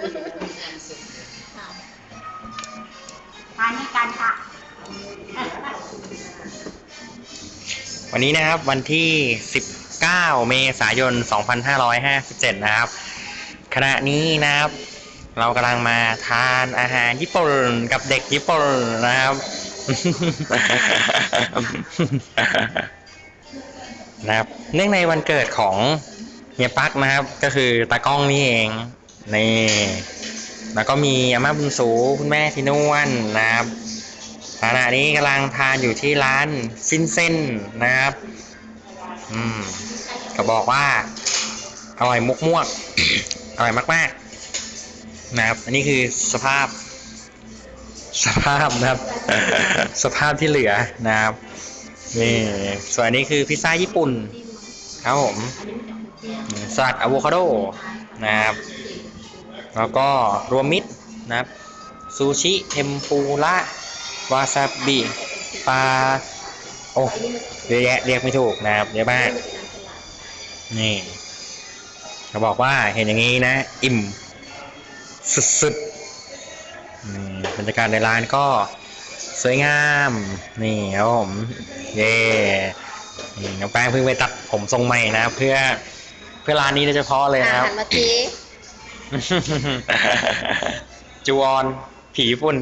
ทานด้วยกันค่ะ วันนี้นะครับวันที่ 19 เมษายน 2557 นะครับ ขณะนี้นะครับ เรากำลังมาทานอาหารญี่ปุ่นกับเด็กญี่ปุ่นนะครับ นะครับ เนื่องในวันเกิดของเฮียปักนะครับ ก็คือตากล้องนี่เอง นี่แล้วก็มีอาม่าบุญสูคุณแม่ที่นวลนะครับขณะนี้กำลังทานอยู่ที่ร้านซินเส้นนะครับ อืมก็บอกว่า อร่อยมุกมวกอร่อยมากๆ นะครับ อันนี้คือสภาพ สภาพนะครับ สภาพที่เหลือนะครับนี่ส่วนนนี้คือพิซซ่าญี่ปุ่นครับผมสลัดอะโวคาโดนะครับ แล้วก็รวมมิตรนะครับซูชิเทมปุระวาซาบิปลาโอ้เยอะแยะเรียกไม่ถูกนะครับเยอะมากนี่เขาบอกว่าเห็นอย่างนี้นะ อิ่มสุดๆนี่บรรยากาศในร้านก็สวยงามนี่ครับผมเย่นี่น้องแป้งเพิ่งไปตัดผมทรงใหม่นะ เพื่อเพื่อร้านนี้โดยเฉพาะเลยนะครับหารเมื่อกี้ จูออน ผีฝุ่น